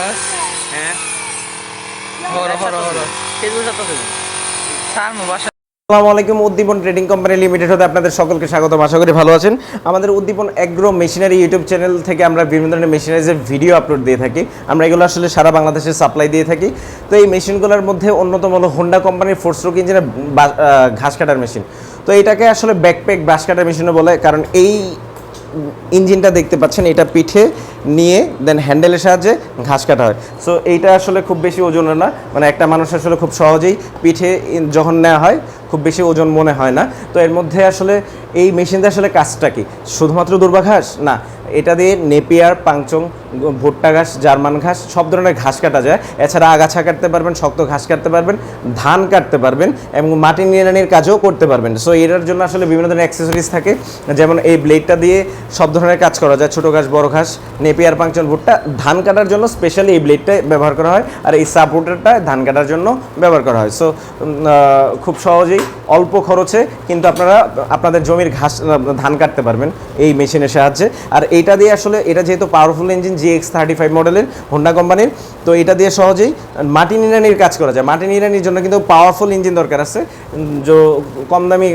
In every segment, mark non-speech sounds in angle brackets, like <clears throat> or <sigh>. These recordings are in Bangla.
হ্যাঁ। হরো হরো হরো। ফেসবুক সাথে স্যার বাসা আসসালামু আলাইকুম উদ্দীপন ট্রেডিং কোম্পানি লিমিটেড হতে আপনাদের সকলকে স্বাগত আশা করি ভালো আছেন। আমাদের Uddipan agro machinery YouTube channel থেকে আমরা বিভিন্ন ধরনের মেশিনারিজের ভিডিও আপলোড দিয়ে থাকি। আমরা এগুলো আসলে সারা বাংলাদেশে সাপ্লাই দিয়ে থাকি। তো এই মেশিনগুলোর মধ্যে অন্যতম হলো হোন্ডা কোম্পানির ফোর স্ট্রোক ইঞ্জিনের বা- ঘাস কাটার মেশিন। তো এটাকে আসলে ব্যাকপ্যাক বাঁশ কাটার মেশিনও বলে কারণ এই ইঞ্জিনটা দেখতে পাচ্ছেন এটা পিঠে। নিয়ে দেন হ্যান্ডেলের সাহায্যে ঘাস কাটা হয়। সো এইটা আসলে খুব বেশি ওজনের না। মানে একটা মানুষ আসলে খুব সহজেই পিঠে যখন নেওয়া হয়, খুব বেশি ওজন মনে হয় না। তো এর মধ্যে আসলে এই মেশিনটা আসলে কাজটা কি? শুধুমাত্র দুর্বাঘাস? না, এটা দিয়ে নেপিয়ার, পাংচং ভুট্টা ঘাস, জার্মান ঘাস, সব ধরনের ঘাস কাটা যায়। এছাড়া আগাছা কাটতে পারবেন, শক্ত ঘাস কাটতে পারবেন, ধান কাটতে পারবেন এবং মাটি নিড়ানির কাজও করতে পারবেন। সো এটার জন্য আসলে বিভিন্ন ধরনের অ্যাক্সেসরিজ থাকে। যেমন এই ব্লেডটা দিয়ে সব ধরনের কাজ করা যায়, ছোটো ঘাস, বড় ঘাস, নেপিয়ার পাংচন ভুট্টা। ধান কাটার জন্য স্পেশালি এই ব্লেডটা ব্যবহার করা হয় আর এই সাপোর্টারটা ধান কাটার জন্য ব্যবহার করা হয়। সো খুব সহজেই অল্প খরচে কিন্তু আপনারা আপনাদের জমির ঘাস ধান কাটতে পারবেন এই মেশিনের সাহায্যে। আর এটা দিয়ে আসলে, এটা যেহেতু powerful engine G X thirty five মডেলের হোন্ডা কোম্পানির তো এটা দিয়ে সহজেই মাটি নিড়ানির কাজ করা যায়। মাটি নিড়ানির জন্য কিন্তু পাওয়ারফুল ইঞ্জিন দরকার আছে। যে, কম দামি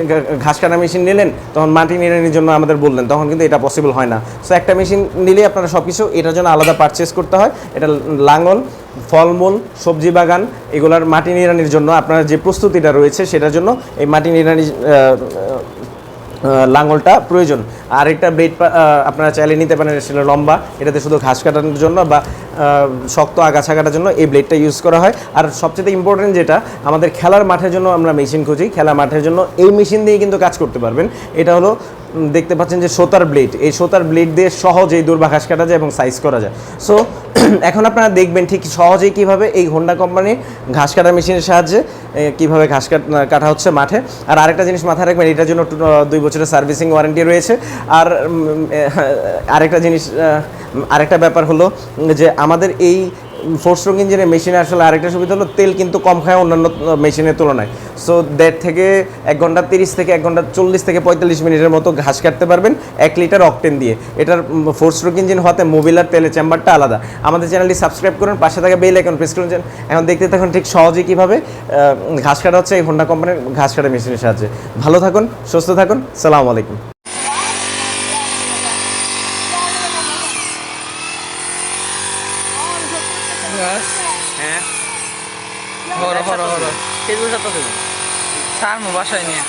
ঘাস কাটা মেশিন নিলেন, তখন মাটি নিড়ানির জন্য আমাদের বললেন, তখন কিন্তু এটা পসিবল হয় না। সো একটা মেশিন নিলে আপনারা সব কিছু এটার জন্য আলাদা পারচেস করতে হয়। এটা লাঙ্গল, ফলমূল, সবজি বাগান, এগুলার মাটি নিড়ানির জন্য আপনার যে প্রস্তুতিটা রয়েছে, সেটার জন্য এই মাটি নিড়ানি লাঙলটা প্রয়োজন। আর একটা ব্লেড আপনারা চাইলে নিতে পারেন সেটা লম্বা, এটাতে শুধু ঘাস কাটানোর জন্য বা শক্ত আগাছা কাটার জন্য এই ব্লেডটা ইউজ করা হয়। আর সবচেয়ে ইম্পর্টেন্ট যেটা, আমাদের খেলার মাঠের জন্য আমরা মেশিন খুঁজি। খেলার মাঠের জন্য এই মেশিন দিয়ে কিন্তু কাজ করতে পারবেন। এটা হলো দেখতে পাচ্ছেন যে সোতার ব্লেড এই সোতার ব্লেড দিয়ে সহজেই দুর্বা ঘাস কাটা যায় এবং সাইজ করা যায়। সো <clears throat> এখন আপনারা দেখবেন ঠিক সহজেই কীভাবে এই হোন্ডা কোম্পানির ঘাস কাটা মেশিনের সাহায্যে কীভাবে ঘাস কাটা হচ্ছে মাঠে। আর আরেকটা জিনিস মাথায় রাখবেন, এটার জন্য দুই বছরের সার্ভিসিং ওয়ারেন্টি রয়েছে। আর আরেকটা জিনিস আরেকটা ব্যাপার হলো যে আমাদের এই ফোর স্ট্রোক ইঞ্জিনের মেশিনে আসলে আরেকটা সুবিধা হলো, তেল কিন্তু কম খায় অন্যান্য মেশিনের তুলনায়। সো দেড় থেকে এক ঘণ্টা, তিরিশ থেকে এক ঘণ্টা, চল্লিশ থেকে পঁয়তাল্লিশ মিনিটের মতো ঘাস কাটতে পারবেন এক লিটার অকটেন দিয়ে। এটার ফোর স্ট্রোক ইঞ্জিন হওয়াতে মোবিলার তেলের চেম্বারটা আলাদা। আমাদের চ্যানেলটি সাবস্ক্রাইব করুন, পাশে থাকা বেল আইকন প্রেস করুন এখন দেখতে থাকুন ঠিক সহজেই কীভাবে ঘাস কাটা হচ্ছে এই হোন্ডা কোম্পানির ঘাস কাটা মেশিনের সাহায্যে। ভালো থাকুন, সুস্থ থাকুন, সালামু আলাইকুম হ্যাঁ হরো হরো হরো ফেসবুক সাথে স্যার মো বাসায় নিয়ে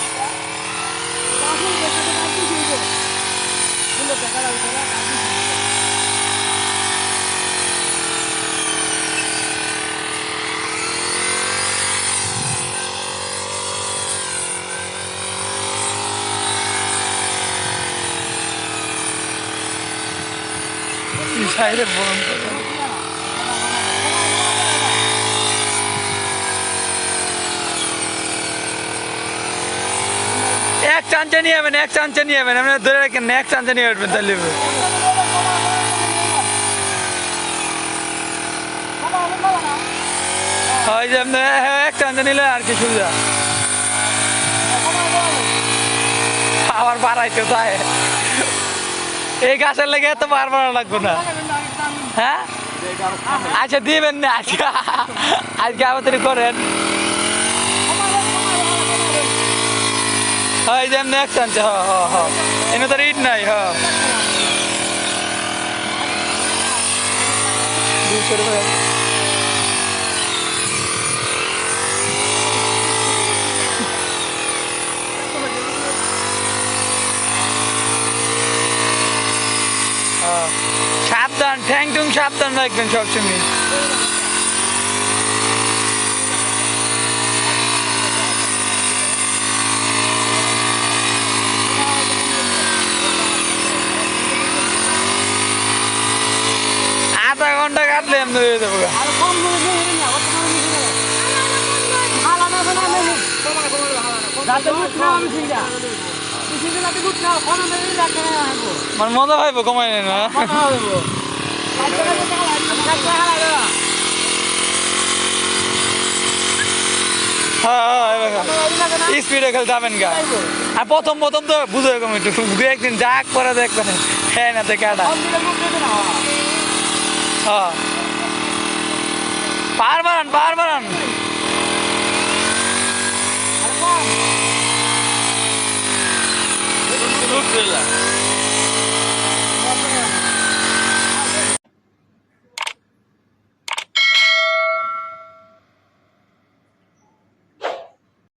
সাইডে বলুন চাঞ্চে নিয়ে যাবেন এক চাঞ্চে নিয়ে যাবেন আপনি ধরে রাখেন এক চাঞ্চে নিয়ে উঠবেন তাহলে। হয় যে আপনি এক চাঞ্চে নিলে আর কি সুবিধা। আবার বাড়াইতে তাই এই গাছের লেগে এত বার বাড়া লাগবে না। হ্যাঁ? আচ্ছা দিবেন না। আজকে আজকে আমাদের করেন। হয় যে এমনি এক টানছে হ হ হ এনে তো ইট নাই হ দুশো টাকা হ্যাঁ। সাবধান ঠ্যাং টুং সাবধান রাখবেন সবসময়। ঘণ্টা কাটলে এমনি হয়ে যাব মানে মজা পাইবো কমাই নাই না? হ্যাঁ স্পিডে খেলে যাবেন গা। আর প্রথম প্রথম তো বুঝে এরকম একটু। দু একদিন যাক পরে দেখবেন। হ্যাঁ না থেকে আটা পাহাড় বাড়ান পার বাড়ান। ট্রেলার